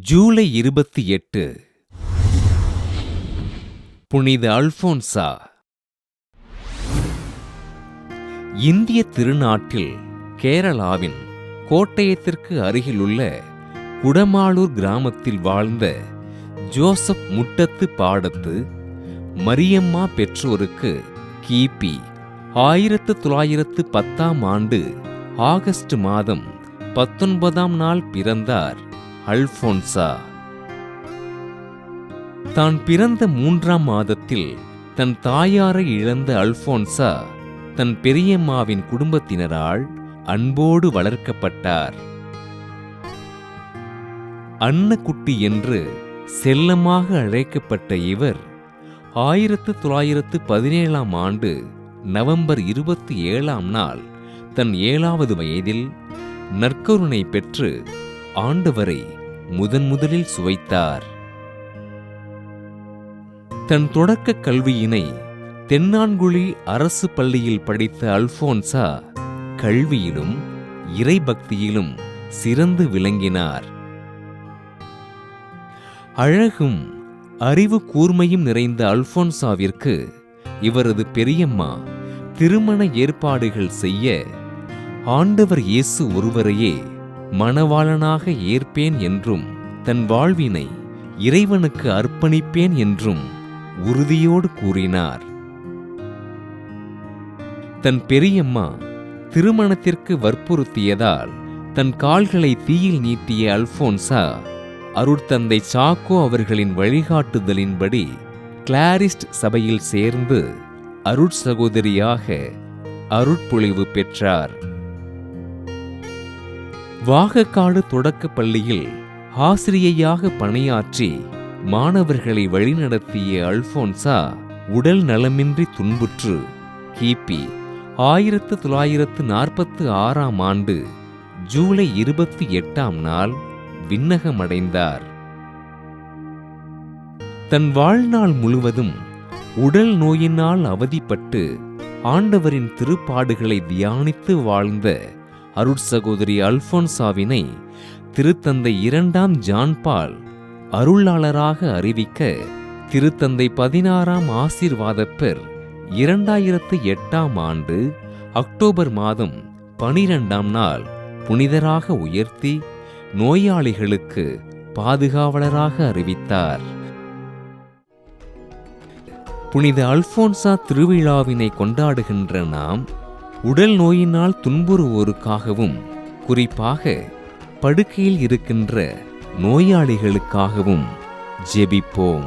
ஜூலை இருபத்தி எட்டு. புனித அல்போன்சா இந்திய திருநாட்டில் கேரளாவின் கோட்டயத்திற்கு அருகிலுள்ள குடமாளூர் கிராமத்தில் வாழ்ந்த ஜோசப் முட்டத்து பாடத்து மரியம்மா பெற்றோருக்கு கிபி ஆயிரத்து தொள்ளாயிரத்து பத்தாம் ஆண்டு ஆகஸ்ட் மாதம் பத்தொன்பதாம் நாள் பிறந்தார். அல்போன்சா தான் பிறந்த மூன்றாம் மாதத்தில் தன் தாயாரை இழந்த அல்போன்சா தன் பெரியம்மாவின் குடும்பத்தினரால் அன்போடு வளர்க்கப்பட்டார். அன்னக்குட்டி என்று செல்லமாக அழைக்கப்பட்ட இவர் ஆயிரத்து தொள்ளாயிரத்து பதினேழாம் ஆண்டு நவம்பர் இருபத்தி ஏழாம் நாள் தன் ஏழாவது வயதில் நற்கருணை பெற்று ஆண்டவரை முதன் முதலில் சுவைத்தார். தன் தொடக்க கல்வியினை தென்னான்குழி அரசு பள்ளியில் படித்த அல்போன்சா கல்வியிலும் இறைபக்தியிலும் சிறந்து விளங்கினார். அழகும் அறிவு கூர்மையும் நிறைந்த அல்போன்சாவிற்கு இவரது பெரியம்மா திருமண ஏற்பாடுகள் செய்ய ஆண்டவர் இயேசு ஒருவரையே மணவாளனாக ஏற்பேன் என்றும் தன் வாழ்வினை இறைவனுக்கு அர்ப்பணிப்பேன் என்றும் உறுதியோடு கூறினார். தன் பெரியம்மா திருமணத்திற்கு வற்புறுத்தியதால் தன் கால்களை தீயில் நீட்டிய அல்போன்சா அருட்தந்தை சாக்கோ அவர்களின் வழிகாட்டுதலின்படி கிளாரிஸ்ட் சபையில் சேர்ந்து அருட்சகோதரியாக அருட்பொழிவு பெற்றார். வாகக்காடு தொடக்கப் பள்ளியில் ஆசிரியையாக பணியாற்றி மாணவர்களை வழிநடத்திய அல்போன்சா உடல் நலமின்றி துன்புற்று. கிபி ஆயிரத்து தொள்ளாயிரத்து நாற்பத்து ஆறாம் ஆண்டு ஜூலை இருபத்தி எட்டாம் நாள் விண்ணகமடைந்தார். தன் வாழ்நாள் முழுவதும் உடல் நோயினால் அவதிப்பட்டு ஆண்டவரின் திருப்பாடுகளை தியானித்து வாழ்ந்த அருட்சகோதரி அல்போன்சாவினை திருத்தந்தை இரண்டாம் ஜான்பால் அருளாளராக அறிவிக்க திருத்தந்தை பதினாறாம் ஆசீர்வாதப்பர் இரண்டாயிரத்து எட்டாம் ஆண்டு அக்டோபர் மாதம் பனிரெண்டாம் நாள் புனிதராக உயர்த்தி நோயாளிகளுக்கு பாதுகாவலராக அறிவித்தார். புனித அல்போன்சா திருவிழாவினை கொண்டாடுகின்ற நாம் உடல் நோயினால் துன்புறுவோருக்காகவும் குறிப்பாக படுக்கையில் இருக்கின்ற நோயாளிகளுக்காகவும் ஜெபிப்போம்.